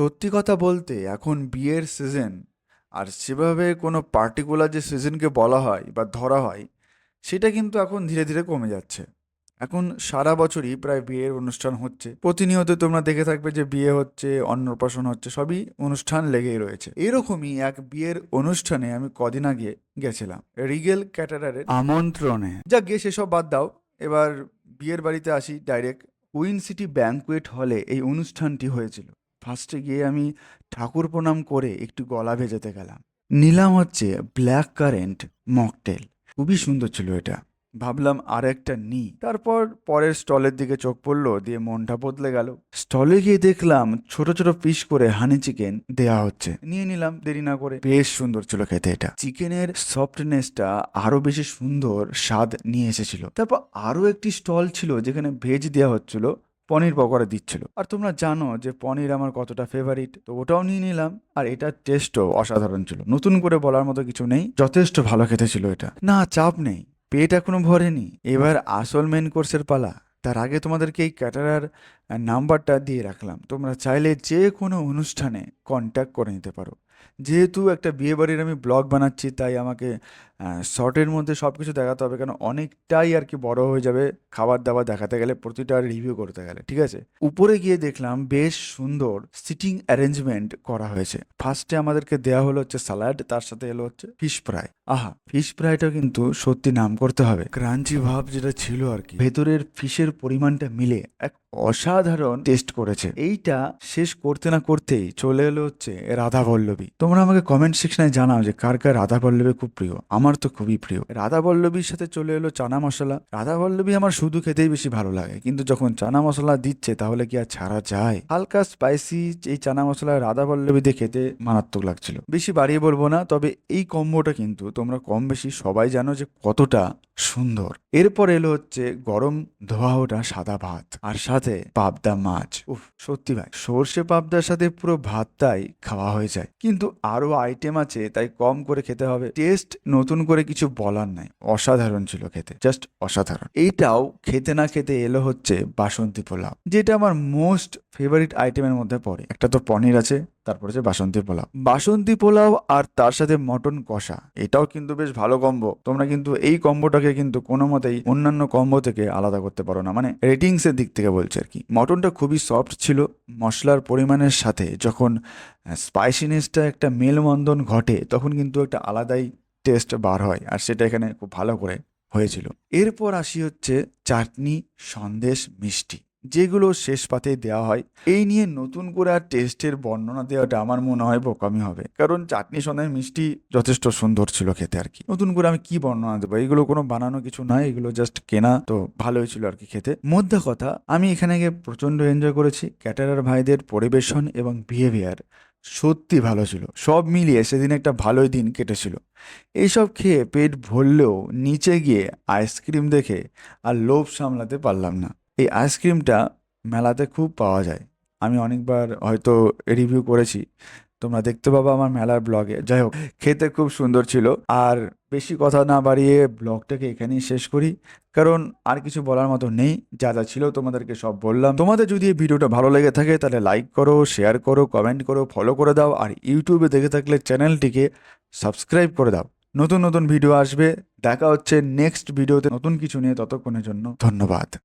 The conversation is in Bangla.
সত্যি কথা বলতে এখন বিয়ের সিজন আর সেভাবে কোনো পার্টিকুলার যে সিজনকে বলা হয় বা ধরা হয়, সেটা কিন্তু এখন ধীরে ধীরে কমে যাচ্ছে। এখন সারা বছরই প্রায় বিয়ের অনুষ্ঠান হচ্ছে। প্রতিনিয়ত তোমরা দেখে থাকবে যে বিয়ে হচ্ছে, অন্নপ্রাশন হচ্ছে, সবই অনুষ্ঠান লেগেই রয়েছে। এরকমই এক বিয়ের অনুষ্ঠানে আমি কদিন আগে গেছিলাম, রিগেল ক্যাটারারের আমন্ত্রণে। যা গিয়ে সেসব বাদ দাও, এবার বিয়ের বাড়িতে আসি ডাইরেক্ট কুইন সিটি ব্যাঙ্কুয়েট হলে এই অনুষ্ঠানটি হয়েছিল। ফার্স্টে গিয়ে আমি ঠাকুর প্রণাম করে একটু গলা ভেজাতে গেলাম। নিলাম হচ্ছে ব্ল্যাক কারেন্ট মকটেল খুবই সুন্দর ছিল এটা। ভাবলাম আর একটা নি তারপর পরের স্টলের দিকে চোখ পড়ল, দিয়ে মনটা বদলে গেল। স্টলে গিয়ে দেখলাম ছোট ছোট পিস করে হানি চিকেন দেয়া হচ্ছে। নিয়ে নিলাম, দেরি না করে। বেশ সুন্দর ছিল খেতে এটা। চিকেনের সফটনেসটা আরও বেশি সুন্দর স্বাদ নিয়ে এসেছিল। তারপর আরও একটি স্টল ছিল যেখানে ভেজ দেওয়া হচ্ছিল। পনির পকোড়া দিচ্ছিল। আর তোমরা জানো যে পনির আমার কতটা ফেভারিট তো ওটাও নিয়ে নিলাম। আর এটার টেস্টও অসাধারণ ছিল। নতুন করে বলার মতো কিছু নেই, যথেষ্ট ভালো খেতে ছিল এটা। না, চাপ নেই। পেট এখনও ভরেনি। এবার আসল মেন কোর্সের পালা। তার আগে তোমাদেরকে এই ক্যাটারার নাম্বারটা দিয়ে রাখলাম। তোমরা চাইলে যে কোনো অনুষ্ঠানে কন্ট্যাক্ট করে নিতে পারো। যেহেতু একটা বিয়ে বাড়ির আমি ব্লগ বানাচ্ছি, তাই আমাকে শর্টের মধ্যে সব কিছু দেখাতে হবে কারণ অনেকটাই আর কি বড় হয়ে যাবে খাবার দাবার দেখাতে গেলে, প্রতিটা রিভিউ করতে গেলে, ঠিক আছে? উপরে গিয়ে দেখলাম বেশ সুন্দর সিটিং অ্যারেঞ্জমেন্ট করা হয়েছে। ফার্স্টে আমাদেরকে দেওয়া হলো হচ্ছে স্যালাড তার সাথে এলো হচ্ছে ফিশ ফ্রাই আহা ফিশ ফ্রাইটা কিন্তু সত্যি নাম করতে হবে। ক্রাঞ্চি ভাব যেটা ছিল আর কি, ভেতরের ফিশের পরিমাণটা মিলে এক অসাধারণ টেস্ট করেছে। এইটা শেষ করতে না করতেই চলে এলো হচ্ছে রাধা পল্লবী তোমরা আমাকে কমেন্ট সেকশনে জানাও যে কার কার রাধা পল্লবী খুব প্রিয়। আমার তো খুবই প্রিয়। রাধা পল্লবীর সাথে চলে এলো চানা মশলা। রাধা পল্লবী আমার শুধু খেতেই বেশি ভালো লাগে। কিন্তু যখন চানা মশলা দিচ্ছে তাহলে কি আর ছাড়া যায়? হালকা স্পাইসি এই চানা মশলা রাধা পল্লবী দিয়ে খেতে মারাত্মক লাগছিল। বেশি বাড়িয়ে বলব না, তবে এই কম্বোটা কিন্তু তোমরা কম বেশি সবাই জানো যে কতটা সুন্দর। এরপর এলো হচ্ছে গরম ধোয়া ওটা সাদা ভাত আর সাথে পাবদা মাছ। উফ, সত্যি ভাই, সর্ষে পাবদার সাথে পুরো ভাতটাই খাওয়া হয়ে যায়। কিন্তু আরও আইটেম আছে, তাই কম করে খেতে হবে। টেস্ট নতুন করে কিছু বলার নাই। অসাধারণ ছিল খেতে। জাস্ট অসাধারণ। এইটাও খেতে না খেতে এলো হচ্ছে বাসন্তী পোলাও, যেটা আমার মোস্ট ফেভারিট আইটেমের মধ্যে পড়ে। একটা তো পনির আছে তারপর হচ্ছে বাসন্তী পোলাও। বাসন্তী পোলাও আর তার সাথে মটন কষা, এটাও কিন্তু বেশ ভালো কম্বো। তোমরা কিন্তু এই কম্বোটাকে কিন্তু কোনো মতেই অন্যান্য কম্বো থেকে আলাদা করতে পারো না। মানে রেটিংস এর দিক থেকে বলছে আর কি। মটনটা খুবই সফট ছিল, মশলার পরিমাণের সাথে যখন স্পাইসিনেসটা একটা মেলবন্ধন ঘটে, তখন কিন্তু একটা আলাদাই টেস্ট বার হয়। আর সেটা এখানে খুব ভালো করে হয়েছিল। এরপর আসি হচ্ছে চাটনি সন্দেশ মিষ্টি। যেগুলো শেষ পাতে দেওয়া হয়। এই নিয়ে নতুন করে আর টেস্টের বর্ণনা দেওয়াটা আমার মনে হয় বোকামি হবে। কারণ চাটনি, সন্দেশ, মিষ্টি যথেষ্ট সুন্দর ছিল খেতে আর কি। নতুন করে আমি কি বর্ণনা দেবো? এগুলো কোনো বানানো কিছু নয়, এগুলো জাস্ট কেনা তো ভালোই ছিল আর কি খেতে। মধ্যে কথা, আমি এখানে গিয়ে প্রচণ্ড এনজয় করেছি ক্যাটারার ভাইদের পরিবেশন এবং বিহেভিয়ার সত্যি ভালো ছিল। সব মিলিয়ে সেদিন একটা ভালোই দিন কেটেছিল। এইসব খেয়ে পেট ভরলেও নিচে গিয়ে আইসক্রিম দেখে আর লোভ সামলাতে পারলাম না। এই আইসক্রিমটা মেলাতে খুব পাওয়া যায়। আমি অনেকবার হয়তো রিভিউ করেছি। তোমরা দেখতে পাবো আমার মেলার ব্লগে। যাই হোক, খেতে খুব সুন্দর ছিল। আর বেশি কথা না বাড়িয়ে ব্লগটাকে এখানেই শেষ করি। কারণ আর কিছু বলার মতো নেই। যা যা ছিল তোমাদেরকে সব বললাম। তোমাদের যদি এই ভিডিওটা ভালো লেগে থাকে, তাহলে লাইক করো শেয়ার করো কমেন্ট করো ফলো করে দাও। আর ইউটিউবে দেখে থাকলে চ্যানেলটিকে সাবস্ক্রাইব করে দাও। নতুন নতুন ভিডিও আসবে। দেখা হচ্ছে নেক্সট ভিডিওতে নতুন কিছু নিয়ে ততক্ষণের জন্য ধন্যবাদ।